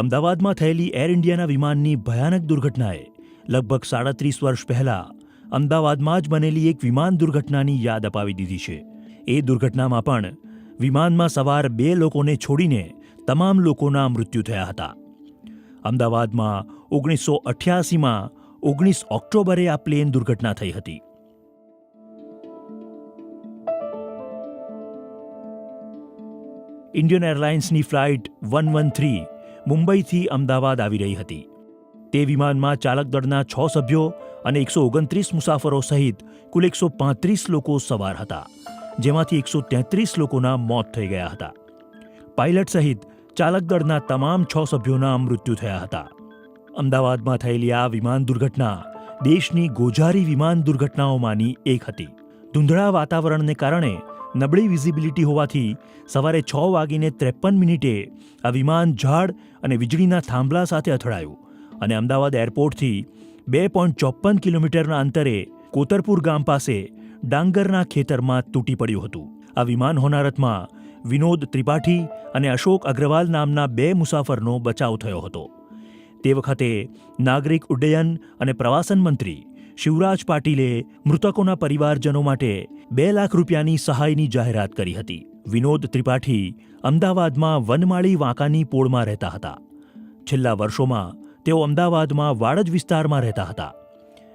અમદાવાદમાં થયેલી એર ઇન્ડિયાના વિમાનની ભયાનક દુર્ઘટનાએ લગભગ સાડત્રીસ વર્ષ પહેલા અમદાવાદમાં જ બનેલી એક વિમાન દુર્ઘટનાની યાદ અપાવી દીધી છે. એ દુર્ઘટનામાં પણ વિમાનમાં સવાર બે લોકોને છોડીને તમામ લોકોના મૃત્યુ થયા હતા. અમદાવાદમાં ઓગણીસો અઠ્યાસીમાં ઓગણીસ ઓક્ટોબરે આ પ્લેન દુર્ઘટના થઈ હતી. ઇન્ડિયન એરલાઇન્સની ફ્લાઇટ વન વન થ્રી મુંબઈથી અમદાવાદ આવી રહી હતી. તે વિમાનમાં ચાલક દળના છ સભ્યો અને એકસો ઓગણત્રીસ મુસાફરો સહિત કુલ એકસો પાંત્રીસ લોકો સવાર હતા, જેમાંથી એકસો તેત્રીસ લોકોના મોત થઈ ગયા હતા. પાયલટ સહિત ચાલક દળના તમામ છ સભ્યોના મૃત્યુ થયા હતા. અમદાવાદમાં થયેલી આ વિમાન દુર્ઘટના દેશની ગોજારી વિમાન દુર્ઘટનાઓમાંની એક હતી. ધૂંધળા વાતાવરણને કારણે નબળી વિઝિબિલિટી હોવાથી સવારે છ વાગીને ત્રેપન મિનિટે આ વિમાન ઝાડ અને વીજળીના થાંભલા સાથે અથડાયું અને અમદાવાદ એરપોર્ટથી બે પોઈન્ટ ચોપન કિલોમીટરના અંતરે કોતરપુર ગામ પાસે ડાંગરના ખેતરમાં તૂટી પડ્યું હતું. આ વિમાન હોનારતમાં વિનોદ ત્રિપાઠી અને અશોક અગ્રવાલ નામના બે મુસાફરનો બચાવ થયો હતો. તે વખતે નાગરિક ઉડ્ડયન અને પ્રવાસન મંત્રી શિવરાજ પાટીલે મૃતકોના પરિવારજનો માટે બે લાખ રૂપિયાની સહાયની જાહેરાત કરી હતી. વિનોદ ત્રિપાઠી અમદાવાદમાં વનમાળી વાંકાની પોળમાં રહેતા હતા. છેલ્લા વર્ષોમાં તેઓ અમદાવાદમાં વાડજ વિસ્તારમાં રહેતા હતા.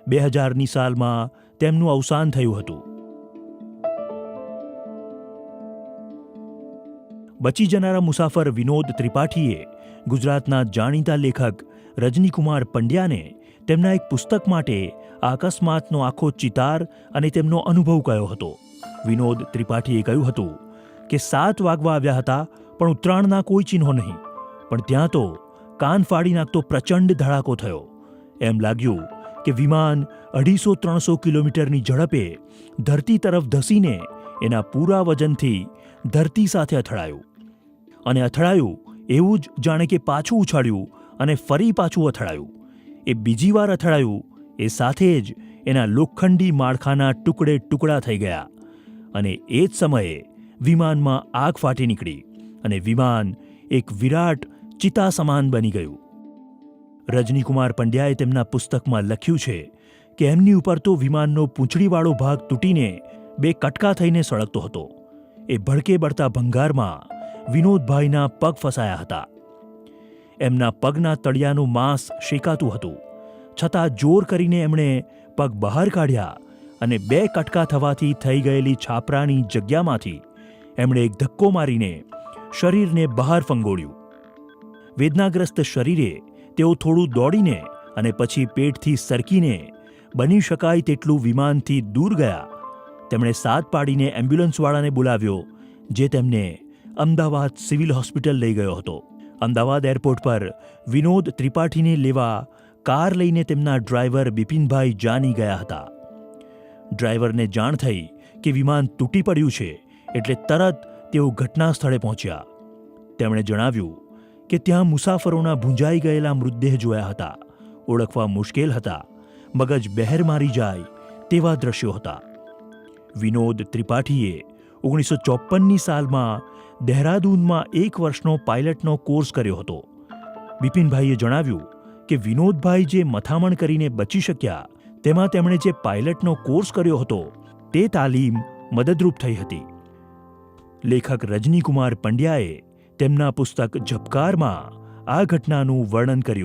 બે હજારની સાલમાં તેમનું અવસાન થયું હતું. બચી જનારા મુસાફર વિનોદ ત્રિપાઠીએ ગુજરાતના જાણીતા લેખક રજનીકુમાર પંડ્યાને તેમના એક પુસ્તક માટે અકસ્માતનો આખો ચિતાર અને તેમનો અનુભવ કયો હતો? વિનોદ ત્રિપાઠીએ કહ્યું હતું કે, સાત વાગવા આવ્યા હતા, પણ ઉત્તરાયણના કોઈ ચિહ્નો નહીં. પણ ત્યાં તો કાન ફાડી નાખતો પ્રચંડ ધડાકો થયો. એમ લાગ્યું કે વિમાન અઢીસો ત્રણસો કિલોમીટરની ઝડપે ધરતી તરફ ધસીને એના પૂરા વજનથી ધરતી સાથે અથડાયું. અને અથડાયું એવું જ જાણે કે પાછું ઉછાળ્યું અને ફરી પાછું અથડાયું. એ બીજી વાર અથડાયું એ સાથે જ એના લોખંડી માળખાના ટુકડે ટુકડા થઈ ગયા અને એ જ સમયે વિમાનમાં આગ ફાટી નીકળી અને વિમાન એક વિરાટ ચિતા સમાન બની ગયું. રજનીકુમાર પંડ્યાએ તેમના પુસ્તકમાં લખ્યું છે કે એમની ઉપર તો વિમાનનો પૂંછડીવાળો ભાગ તૂટીને બે કટકા થઈને સળગતો હતો. એ ભડકે બળતા ભંગારમાં વિનોદભાઈના પગ ફસાયા હતા. એમના પગના તળિયાનું માંસ શેકાતું હતું. છતાં જોર કરીને એમણે પગ બહાર કાઢ્યા અને બે કટકા થવાથી થઈ ગયેલી છાપરાની જગ્યામાંથી એમણે એક ધક્કો મારીને શરીરને બહાર ફંગોળ્યું. વેદનાગ્રસ્ત શરીરે તેઓ થોડું દોડીને અને પછી પેટથી સરકીને બની શકાય તેટલું વિમાનથી દૂર ગયા. તેમણે સાત પાડીને એમ્બ્યુલન્સવાળાને બોલાવ્યો, જે તેમને અમદાવાદ સિવિલ હોસ્પિટલ લઈ ગયો હતો. અમદાવાદ એરપોર્ટ પર વિનોદ ત્રિપાઠીને લેવા કાર લઈને તેમના ડ્રાઈવર બિપિનભાઈ જાની ગયા હતા. ડ્રાઈવરને જાણ થઈ કે વિમાન તૂટી પડ્યું છે એટલે તરત તેઓ ઘટના સ્થળે પહોંચ્યા. તેમણે જણાવ્યું કે ત્યાં મુસાફરોના ભૂંજાઈ ગયેલા મૃતદેહ જોયા હતા, ઓળખવા મુશ્કેલ હતા, મગજ બહેર મારી જાય તેવા દ્રશ્યો હતા. વિનોદ ત્રિપાઠીએ ઓગણીસો ચોપનની સાલમાં દહેરાદૂનમાં એક વર્ષનો પાયલટનો કોર્સ કર્યો હતો. બિપિનભાઈએ જણાવ્યું કે વિનોદભાઈ જે મથામણ કરીને બચી શક્યા, તેમાં તેમણે જે પાયલટનો કોર્સ કર્યો હતો, તે તાલીમ મદદરૂપ થઈ હતી. લેખક રજનીકુમાર પંડ્યાએ તેમના પુસ્તક ઝબકારમાં આ ઘટનાનું વર્ણન કર્યું